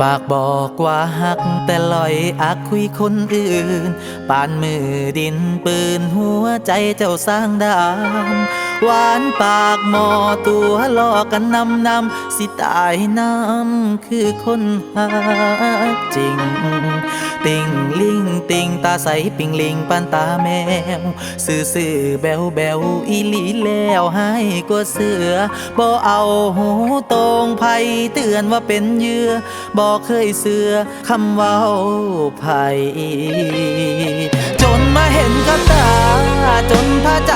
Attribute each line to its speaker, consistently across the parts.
Speaker 1: ปากบอกว่าหักแต่ลอยอักคุยคนอื่น ปานมือดินปืนหัวใจเจ้าสร้างดาม หวานปากหมอตัวลอกันนำนำสิตายน้ำคือคนหักจริง ติงลิงติงตาใสปิงลิงปานตาแมว ซื่อซื่อแบวแบวอีหลีแล้วให้กว่าเสือบ่เอาหูตรงไผเตือนว่าเป็นเยื่อบ่เคยเสือคำเว้าไผจนมาเห็นกับตาจนพาใจ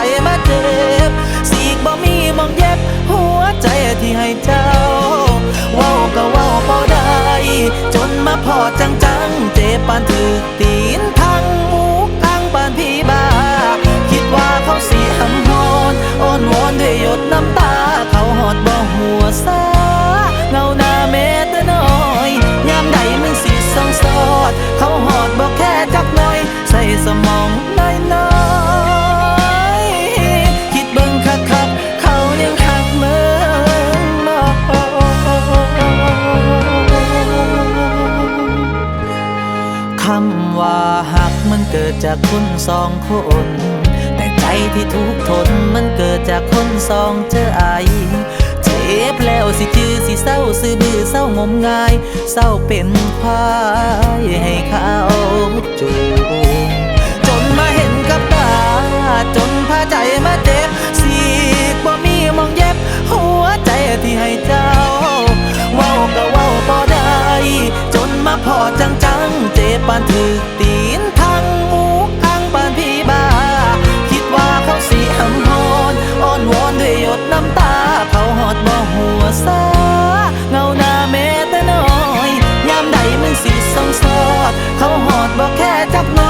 Speaker 1: ดจากคนสองคน แต่ใจที่ทุกทนมันเกิดจากคนสองเจอไอเจ็บแล้วสิจือสิเศร้าซื้อบือเศร้างมงาย เศร้าเป็นควายให้เขาจูงจนมาเห็นกับตา จนพาใจมาเจ็บสีกบ่มีมองเย็บ หัวใจที่ให้เจ้า เว้าก็เว้าบ่ได้ จนมาพอจังจังๆเจ็บปานถือ เขาหอดบอกแค่จักน่อย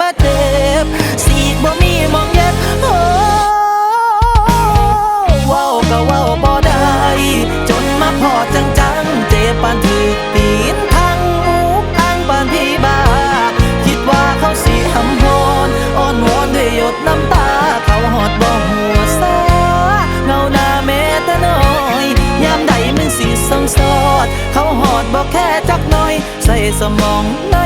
Speaker 1: มาเจ็บสีกบ่มีมองเย็บโอ้ว้าวก็ว้าวบ่ได้ จนมาพอจังจังๆเจ็บปานถือตีนทั้งหมูทั้งปานพี่บ้าคิดว่าเขาสิหำฮอนอ้อนวอนด้วยหยดน้ำตา เขาหอดบ่หัวซาเงาหน้าแม้แต่น้อย ยามใดมึงสิส่องสอด เขาหอดบอกแค่จักหน่อย ใส่สมองน้อยน้อ